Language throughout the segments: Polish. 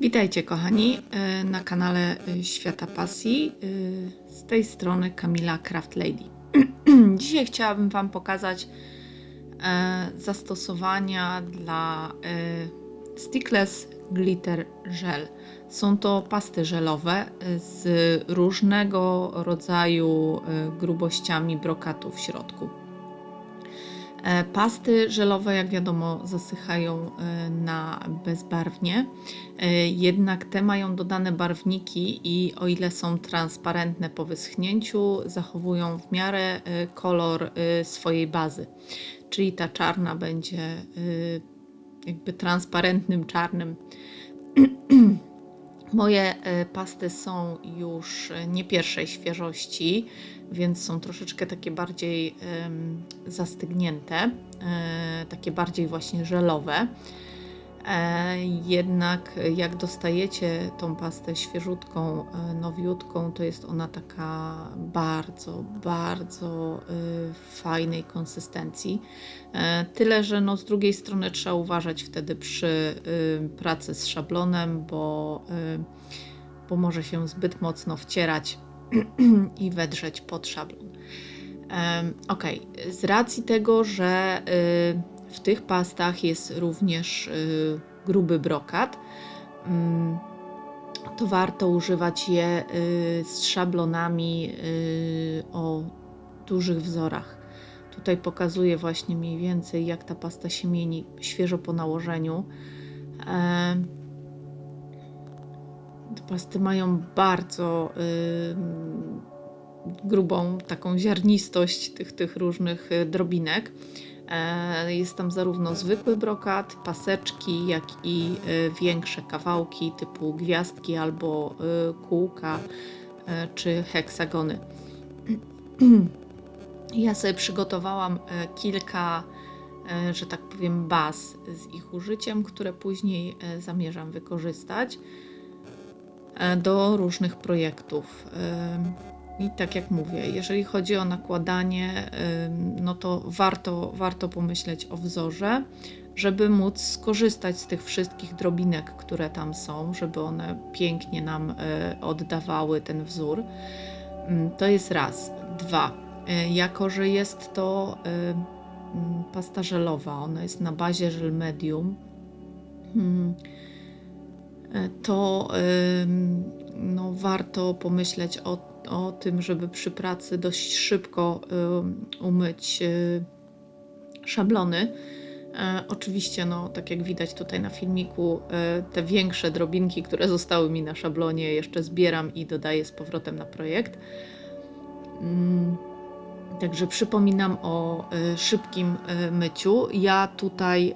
Witajcie kochani e, na kanale e, Świata Pasji. E, Z tej strony Kamila Craft Lady. Dzisiaj chciałabym Wam pokazać zastosowania dla Stickless Glitter Gel. Są to pasty żelowe z różnego rodzaju grubościami brokatu w środku. E, Pasty żelowe, jak wiadomo, zasychają e, na bezbarwnie, E, jednak te mają dodane barwniki i o ile są transparentne po wyschnięciu, zachowują w miarę kolor swojej bazy. Czyli ta czarna będzie jakby transparentnym czarnym. Moje pasty są już nie pierwszej świeżości, więc są troszeczkę takie bardziej zastygnięte, e, takie bardziej właśnie żelowe. E, jednak jak dostajecie tą pastę świeżutką, e, nowiutką, to jest ona taka bardzo, bardzo fajnej konsystencji. Tyle, że no z drugiej strony trzeba uważać wtedy przy y, pracy z szablonem, bo, y, bo może się zbyt mocno wcierać i wedrzeć pod szablon. Ok, z racji tego, że y, w tych pastach jest również y, gruby brokat, mm, to warto używać je y, z szablonami o dużych wzorach. Tutaj pokazuję właśnie mniej więcej, jak ta pasta się mieni świeżo po nałożeniu. Pasty mają bardzo y, grubą taką ziarnistość tych, tych różnych y, drobinek. E, Jest tam zarówno zwykły brokat, paseczki, jak i y, większe kawałki typu gwiazdki albo y, kółka czy heksagony. Ja sobie przygotowałam e, kilka, e, że tak powiem, baz z ich użyciem, które później zamierzam wykorzystać do różnych projektów. Em, I tak jak mówię, jeżeli chodzi o nakładanie, em, no to warto, warto pomyśleć o wzorze, żeby móc skorzystać z tych wszystkich drobinek, które tam są, żeby one pięknie nam e, oddawały ten wzór. Mm, To jest raz. Dwa. E, Jako, że jest to e, pasta żelowa, ona jest na bazie żel medium, mm, e, to no, warto pomyśleć o, o tym, żeby przy pracy dość szybko umyć y, szablony. E, Oczywiście, no, tak jak widać tutaj na filmiku, e, te większe drobinki, które zostały mi na szablonie, jeszcze zbieram i dodaję z powrotem na projekt. Także przypominam o e, szybkim e, myciu. Ja tutaj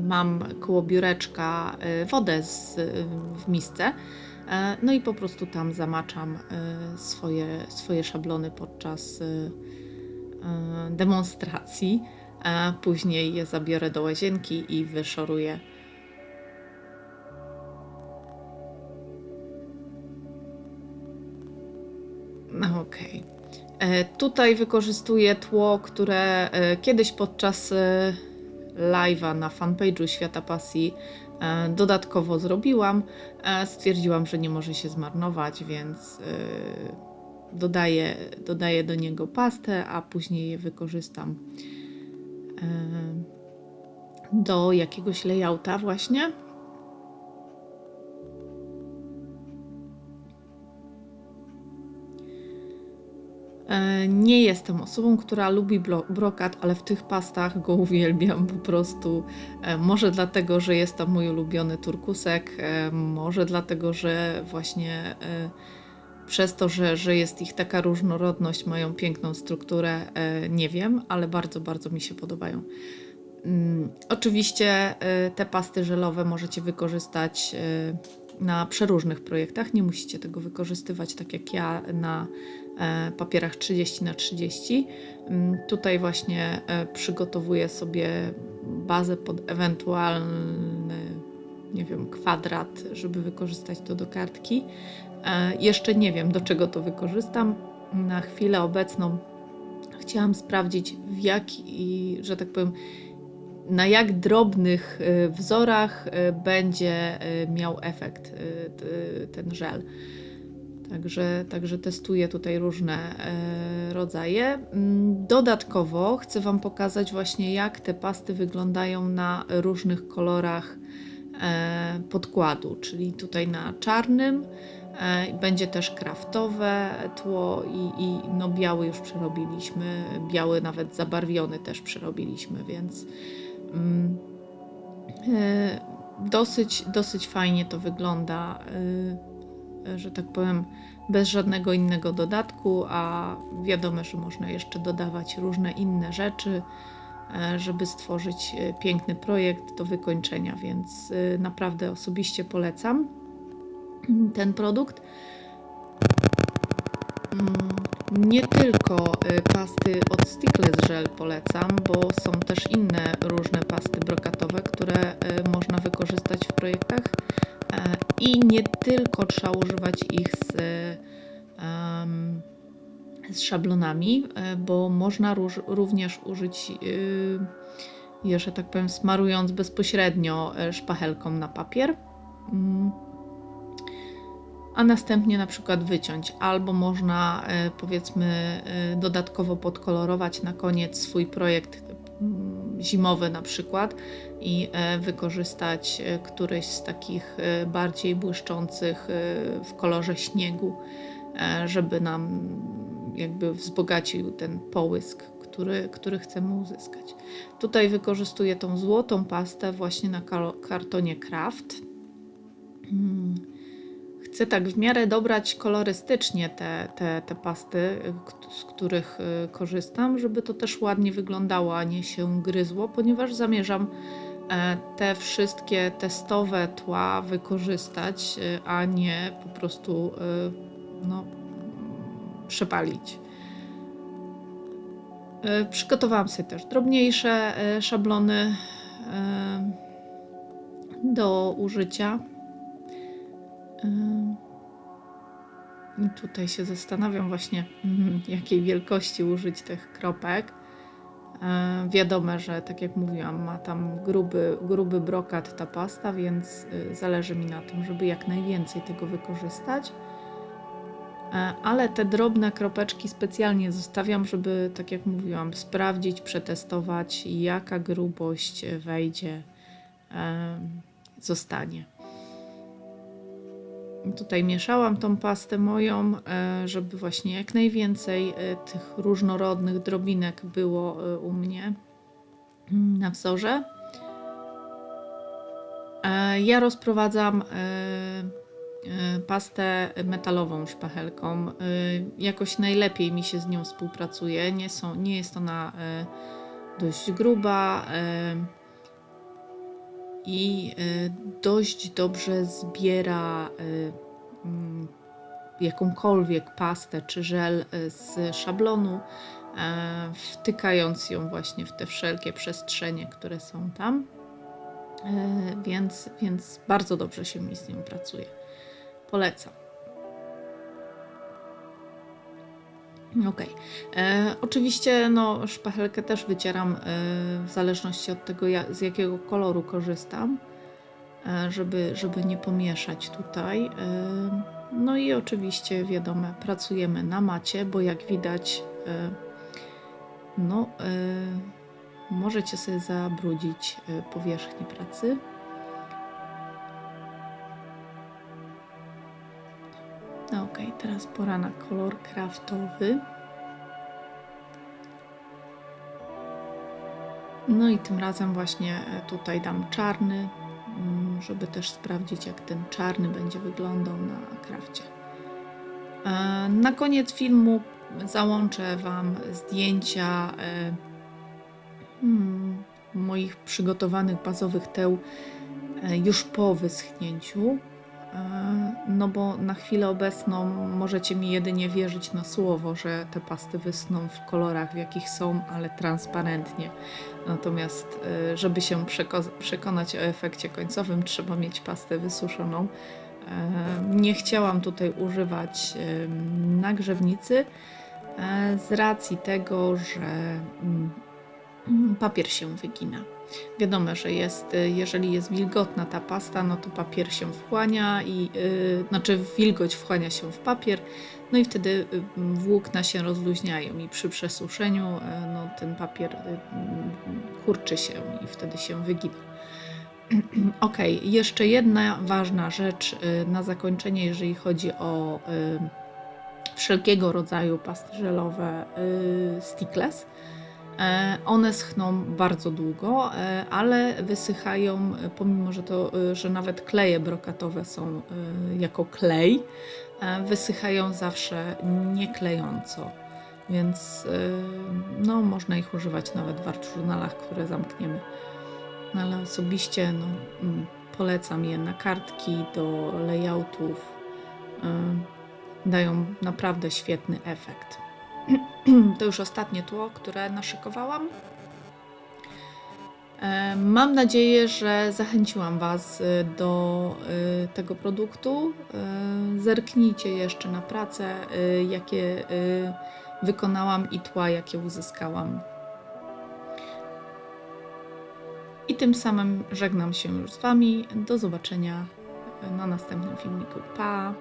mam koło biureczka e, wodę z, w misce. E, No i po prostu tam zamaczam e, swoje, swoje szablony podczas e, demonstracji. Później je zabiorę do łazienki i wyszoruję. No okej. E, Tutaj wykorzystuję tło, które kiedyś podczas live'a na fanpage'u Świata Pasji e, dodatkowo zrobiłam. E, Stwierdziłam, że nie może się zmarnować, więc e, dodaję, dodaję do niego pastę, a później je wykorzystam do jakiegoś layouta właśnie. Nie jestem osobą, która lubi brokat, ale w tych pastach go uwielbiam po prostu. E, Może dlatego, że jest to mój ulubiony turkusek, e, może dlatego, że właśnie e, przez to, że, że jest ich taka różnorodność, mają piękną strukturę, e, nie wiem, ale bardzo, bardzo mi się podobają. Mm, Oczywiście e, te pasty żelowe możecie wykorzystać e, na przeróżnych projektach. Nie musicie tego wykorzystywać tak jak ja na e, papierach 30 na 30. Mm, Tutaj właśnie e, przygotowuję sobie bazę pod ewentualny, nie wiem, kwadrat, żeby wykorzystać to do kartki. E, Jeszcze nie wiem, do czego to wykorzystam. Na chwilę obecną chciałam sprawdzić, w jaki, że tak powiem, na jak drobnych wzorach będzie miał efekt ten żel. Także, także testuję tutaj różne e, rodzaje. Mm, Dodatkowo chcę Wam pokazać właśnie, jak te pasty wyglądają na różnych kolorach e, podkładu, czyli tutaj na czarnym. e, Będzie też kraftowe tło i, i no biały już przerobiliśmy, biały nawet zabarwiony też przerobiliśmy, więc mm, dosyć, dosyć fajnie to wygląda, e, że tak powiem, bez żadnego innego dodatku, a wiadomo, że można jeszcze dodawać różne inne rzeczy, e, żeby stworzyć e, piękny projekt do wykończenia, więc e, naprawdę osobiście polecam ten produkt. Mm, Nie tylko pasty od Stickless Gel polecam, bo są też inne różne pasty brokatowe, które można wykorzystać w projektach. E, I nie tylko trzeba używać ich z, z szablonami, e, bo można również użyć, y, je, że tak powiem, smarując bezpośrednio e, szpachelką na papier. Mm. A następnie na przykład wyciąć, albo można powiedzmy dodatkowo podkolorować na koniec swój projekt zimowy na przykład i e, wykorzystać e, któryś z takich e, bardziej błyszczących w kolorze śniegu, żeby nam jakby wzbogacił ten połysk, który, który chcemy uzyskać. Tutaj wykorzystuję tą złotą pastę właśnie na kartonie Kraft. Mm. Chcę tak w miarę dobrać kolorystycznie te, te, te pasty, z których y, korzystam, żeby to też ładnie wyglądało, a nie się gryzło, ponieważ zamierzam e, te wszystkie testowe tła wykorzystać, y, a nie po prostu y, no, przepalić. E, Przygotowałam sobie też drobniejsze e, szablony do użycia. E, I tutaj się zastanawiam właśnie, mhm, jakiej wielkości użyć tych kropek. E, Wiadomo, że tak jak mówiłam, ma tam gruby, gruby brokat ta pasta, więc y, zależy mi na tym, żeby jak najwięcej tego wykorzystać. E, Ale te drobne kropeczki specjalnie zostawiam, żeby, tak jak mówiłam, sprawdzić, przetestować, jaka grubość wejdzie, em, zostanie. Tutaj mieszałam tą pastę moją, e, żeby właśnie jak najwięcej e, tych różnorodnych drobinek było e, u mnie mm, na wzorze. Ja rozprowadzam pastę metalową szpachelką. Jakoś najlepiej mi się z nią współpracuje. Nie, są, nie jest ona dość gruba i e, dość dobrze zbiera e, mm, jakąkolwiek pastę czy żel e, z szablonu, wtykając ją właśnie w te wszelkie przestrzenie, które są tam. Więc, więc bardzo dobrze się mi z nią pracuje. Polecam. Okej. E, Oczywiście no, szpachelkę też wycieram e, w zależności od tego, ja, z jakiego koloru korzystam, e, żeby, żeby nie pomieszać tutaj. E, no i oczywiście wiadomo, pracujemy na macie, bo jak widać, e, no, e, możecie sobie zabrudzić e, powierzchnię pracy. No Okej, teraz pora na kolor kraftowy. No i tym razem właśnie e, tutaj dam czarny, mm, żeby też sprawdzić, jak ten czarny będzie wyglądał na krafcie. E, Na koniec filmu załączę Wam zdjęcia e, hmm, moich przygotowanych bazowych teł już po wyschnięciu. E, No bo na chwilę obecną możecie mi jedynie wierzyć na słowo, że te pasty wysną w kolorach, w jakich są, ale transparentnie. Natomiast, e, żeby się przeko- przekonać o efekcie końcowym, trzeba mieć pastę wysuszoną. E, Nie chciałam tutaj używać nagrzewnicy z racji tego, że mm, papier się wygina. Wiadomo, że jest, y, jeżeli jest wilgotna ta pasta, no to papier się wchłania i yy, znaczy wilgoć wchłania się w papier, no i wtedy y, włókna się rozluźniają i przy przesuszeniu y, no, ten papier y, mm, kurczy się i wtedy się wygina. Ok, jeszcze jedna ważna rzecz y, na zakończenie, jeżeli chodzi o y, wszelkiego rodzaju pasty żelowe y, stickless. E, One schną bardzo długo, e, ale wysychają, pomimo że, to, e, że nawet kleje brokatowe są jako klej, wysychają zawsze nieklejąco. Więc no, można ich używać nawet w art journalach, które zamkniemy. No, ale osobiście no, mm, polecam je na kartki, do layoutów. Dają naprawdę świetny efekt. To już ostatnie tło, które naszykowałam. E, Mam nadzieję, że zachęciłam Was y, do y, tego produktu. Y, Zerknijcie jeszcze na pracę, y, jakie wykonałam i tła, jakie uzyskałam. I tym samym żegnam się już z Wami. Do zobaczenia na następnym filmiku. Pa!